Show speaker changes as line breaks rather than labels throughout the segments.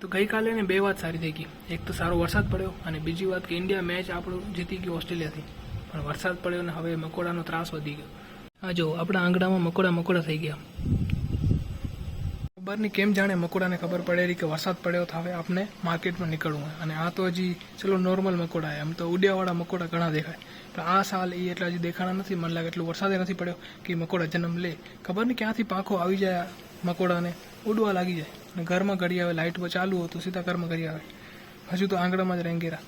તો ગઈકાલે ને બે વાત સારી થઈ ગઈ. એક તો સારો વરસાદ પડ્યો અને બીજી વાત કે ઇન્ડિયા મેચ આપણું જીતી ગયું ઓસ્ટ્રેલિયાથી પણ વરસાદ પડ્યો ને હવે મકોડાનો ત્રાસ વધી ગયો. આ જો, આપણા આંગણામાં મકોડા મકોડા થઈ ગયા. ખબર નહીં કેમ જાણે મકોડાને ખબર પડેલી કે વરસાદ પડ્યો તો હવે આપણે માર્કેટમાં નીકળવું હોય. અને આ તો હજી ચલો નોર્મલ મકોડા એમ તો ઉડ્યાવાળા મકોડા ઘણા દેખાય. પણ આ સાલ એ એટલા હજી દેખાણા નથી. મને લાગે એટલું વરસાદે નથી પડ્યો કે મકોડા જન્મ લે. ખબર નહીં ક્યાંથી પાંખો આવી જાય મકોડાને? ઉડવા લાગી જાય. અને ઘરમાં ઘડી આવે લાઇટ ચાલુ હોય તો સીધા ઘરમાં ઘડી આવે. હજુ તો આંગણામાં જ રેંગેરા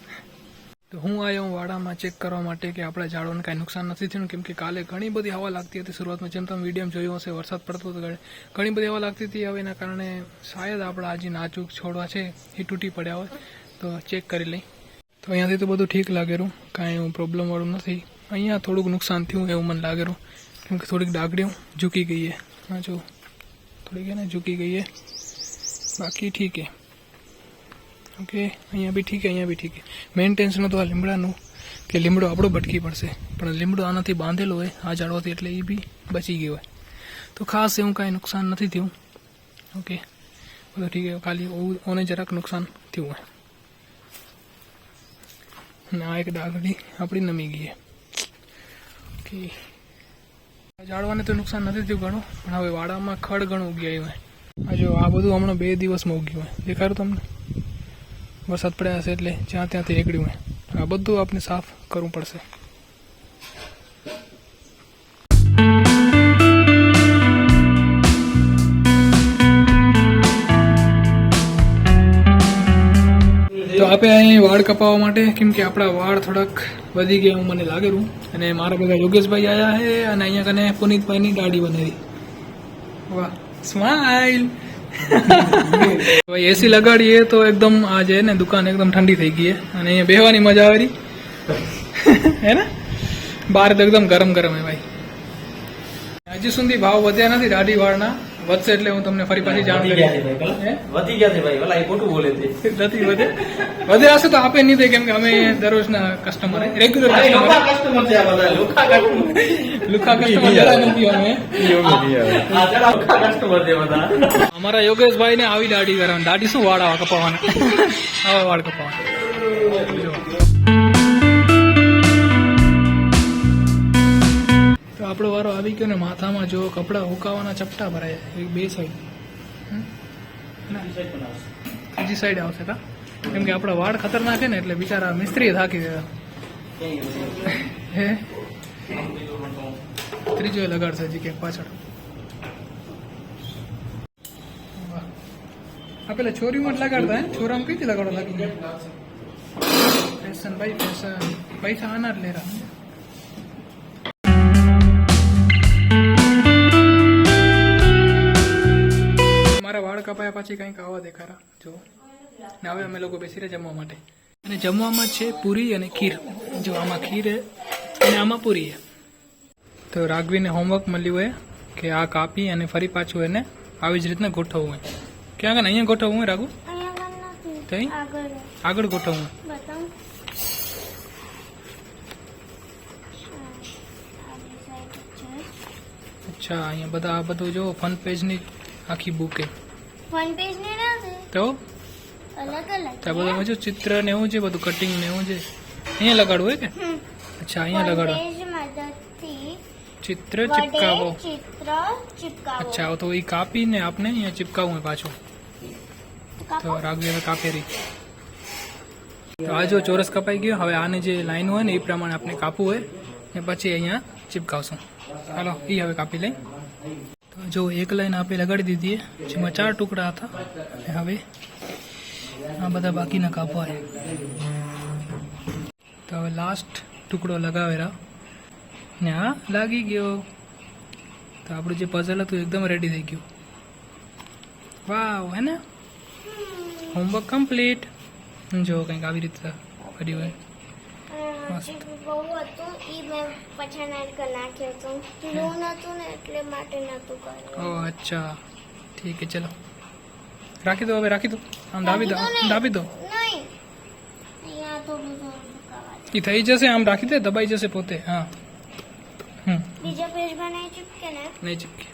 તો હું આવ્યો હું વાડામાં ચેક કરવા માટે કે આપણા ઝાડોને કાંઈ નુકસાન નથી થયું કેમ કે કાલે ઘણી બધી હવા લાગતી હતી શરૂઆતમાં, જેમ તમે વીડિયો જોયું હશે, વરસાદ પડતો હતો ઘણે બધી હવા લાગતી હતી, હવે એના કારણે શાયદ આપણા આજે નાજુક છોડવા છે, એ તૂટી પડ્યા હોય, તો ચેક કરી લઈ. તો અહીંયાથી તો બધું ઠીક લાગેલું કાંઈ એવું પ્રોબ્લેમવાળું નથી. અહીંયા થોડુંક નુકસાન થયું એવું મને લાગેલું કેમ કે થોડીક ડાગડીઓ ઝૂકી ગઈ છે. જો, થોડીક એને ઝૂકી ગઈ છે. બાકી ઠીક છે ઓકે, અહીંયા બી ઠીક અહીંયા બી ઠીક ટેન્શન હતું આ લીમડાનું, કે લીમડો આપણો ભટકી પડશે. પણ લીમડો આનાથી બાંધેલો હોય આ ઝાડવાથી એટલે એ બી બચી ગયો હોય તો ખાસ એવું કાંઈ નુકસાન નથી થયું. ઓકે, બધું ઠીક છે ખાલી ઓને જરાક નુકસાન થયું હોય અને આ એક ડાગડી આપણી નમી ગઈ ઓકે. ઝાડવાને તો નુકસાન નથી થયું ઘણું, પણ હવે વાડામાં ખડ ઘણું ઉગી આવ્યું હોય આ જો, આ બધું હમણાં બે દિવસમાં ઉગ્યું હોય. દેખાડું તમને? વરસાદ પડ્યા હશે એટલે જ્યાં ત્યાંથી એકડ્યું હોય. આ બધું આપણે સાફ કરવું પડશે. તો આપણે અહીં વાળ કપાવવા માટે, કેમ કે આપણા વાળ થોડાક વધી ગયા એવું મને લાગેલું અને મારા બધા યોગેશભાઈ આવ્યા છે અને અહીંયા કને પુનિતભાઈની દાઢી બનેલી વાહ. સ્માઈલ એસી લગાડીએ તો એકદમ આ જે ને દુકાન એકદમ ઠંડી થઈ ગઈ અને અહીંયા બેહવાની મજા આવી હે ને? બહાર તો એકદમ ગરમ ગરમ હે ભાઈ. હજી સુધી ભાવ વધ્યા નથી દાઢી વાળના વધશે એટલે હું તમને ફરી પાછી જાણ?
કલા. વધી ગયા છે ભાઈ ભલા એ ખોટું બોલે છે.
નથી વધે. વધે હશે તો આપે નહીં થાય કેમ કે અમે દરરોજના કસ્ટમર રેગ્યુલર કસ્ટમર
છે લોકા customer.
લુખા કસ્ટમર નથી અમે.
customer છે બધા.
અમારા યોગેશભાઈ ને આવી દાઢી કરવાની દાઢી શું વાળ આવા કપાવાના આવા વાળ કપાવાના આપણો વારો આવી ગયો ને માથામાં જો કપડાં હુકાવાના ચપટા ભરાય. એ બે સાઈડ બીજી સાઈડ આવશે. કા? કેમ કે આપણા વાળ ખતરનાક છે ને એટલે બિચારા મિસ્ત્રી થાકી ગયા. હે? ત્રીજો લગાડશે હજી કે પાછળ. આ પેલા છોરીમાં જ લગાડતા હે? છોરામાં કઈ લગાડો લાગી? ફેશન ભાઈ ફેશન. પૈસા આના જ લેરા. પછી કંઈક આવા દેખારા જો ને હવે અમે લોકો બેસી રહ્યા જમવા માટે. અને જમવામાં છે પૂરી અને ખીર. જો આમાં ખીર હે, અને આમાં પૂરી હે. તો રાઘવીને હોમવર્ક મળ્યું હોય કે આ કાપી અને ફરી પાછું એને આવી જ રીતના ગોઠવવું હોય ક્યાં આગળ? અહીંયા ગોઠવવું હોય રાઘુ?
આગળ
ગોઠવવું અચ્છા, અહીંયા બધા આ બધું જો ફન પેજની આખી બુક
પેજ ને
તો?
અલગ
બધું જો ચિત્ર ને એવું છે બધું કટિંગ ને એવું છે? અહીંયા લગાડવું હોય કે? અચ્છા અહીંયા લગાડો. ચિત્ર ચિપકાવો.
ચિત્ર ચિપકાવો.
અચ્છા તો એ કાપીને આપને અહીંયા ચિપકાવું હોય પાછું. તો રાખજો હવે કાપેરી. તો આ જો ચોરસ કપાઈ ગયો હવે આને જે લાઈન હોય ને એ પ્રમાણે આપણે કાપવું હોય ને પછી અહીંયા ચિપકાવશું. ચાલો એ હવે કાપી લઈ. તો જો એક લાઈન આપણે લગાડી દીધી જેમાં ચાર ટુકડા હતા હવે આ બધા બાકીના કાપવા તો હવે લાસ્ટ ટુકડો લગાવેલા ને આ લાગી ગયો તો આપણું જે પઝલ હતું એકદમ રેડી થઈ ગયું વાવ હે ને હોમવર્ક કમ્પ્લીટ જો કંઈક આવી રીતે કર્યું હોય
બહુ હતું ઈ મેં પછી નાઈટ કરી નાખ્યું હતું લૂન હતું ને એટલે માટે નતું કર્યું
ઓ અચ્છા ઠીક છે ચલો રાખી દો હવે રાખી દો આમ દાબી દો
રાખી દો ને.
દાબી દો
નહીં અહીંયા થોડું થોડું સુકાવા દે.
એ થઈ જશે આમ રાખી દે દબાઈ જશે પોતે હા હમ
બીજા પેજમાં નહીં ચીપકે ને
નહીં ચીપકે